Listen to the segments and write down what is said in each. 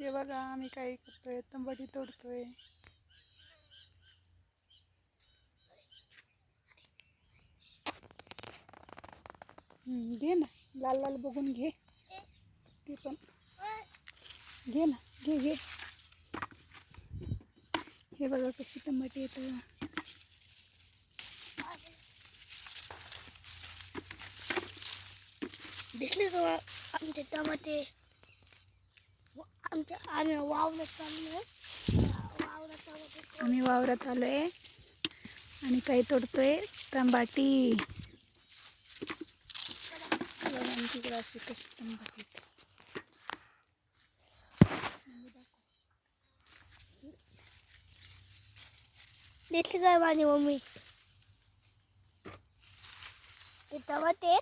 हे बघा आम्ही काय करतोय? तंबाटी तोडतोय. घे ना. लाल लाल बघून घे. ते पण. घे ना. घे घे. हे बघा कशी टमाटे येतं. दिसले का आमचे टमाटे? आमच्या आम्ही वावलं चाललोय. वावलं टमाटे आम्ही वावरात आलोय. आणि काही तोडतोय. तंबाटी. आमच्याकडे अशी कशी तंबाटी काय माझी मम्मी. ते टमाटे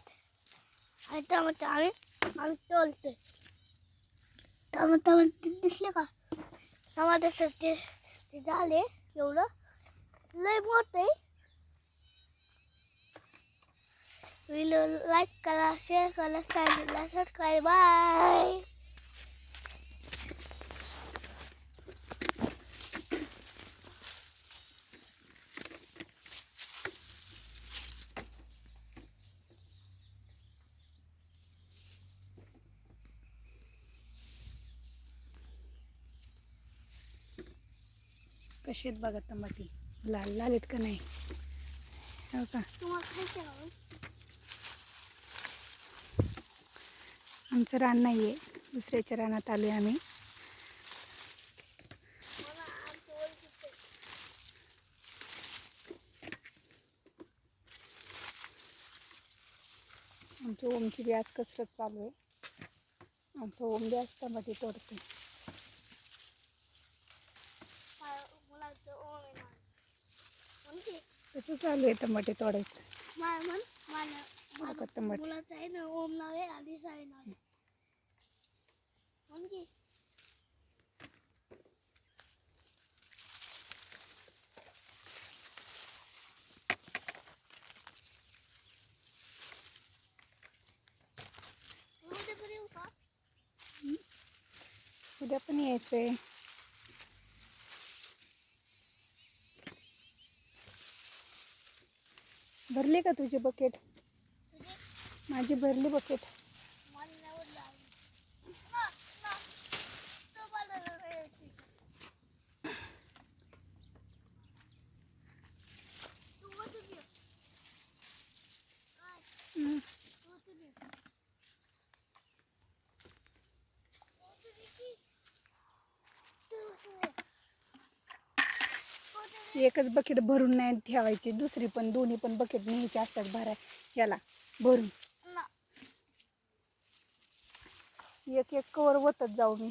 आणि टमाटे आम्ही आम्ही तोलतोय टमाटे टमाटे दिसले का? टमाटे ते ते झाले एवढं. लय मोठं आहे. व्हिडिओ लाईक करा शेअर करा चॅनलला सबस्क्राईब बाय कशी आहेत बघा टमाटी लाल लाल आहेत का नाही? हो का? आमचं रान नाही आहे दुसऱ्याच्या रानात आलो आहे आम्ही आमचं ओमची बी आज कसरत चालू आहे. आमचं ओम बी आज टमाटे तोडते मला- मुलाचं ओम आहे माझं. म्हणजे कसं चालू आहे टमाटे तोडायचं. टमाटे. ओम नाव आहे आणि साई नाव आहे. माझ्याकडे येऊ का? उद्या पण यायचं भरले का तुझे बकेट माझी भरली बकेट मला नाही आवडलं आहे. ना, ना. तो मला नाही यायची. तू वरतून ये. काय? हम्म. तू वरतून ये. वरतून ये की. तू वरतून ये. वरतून ये. एकच बकेट भरून नाही ठेवायची दुसरी पण दोन्ही पण बकेट न्यायची असतात भराय याला भरून. एक एक कवर वतत जाऊ मी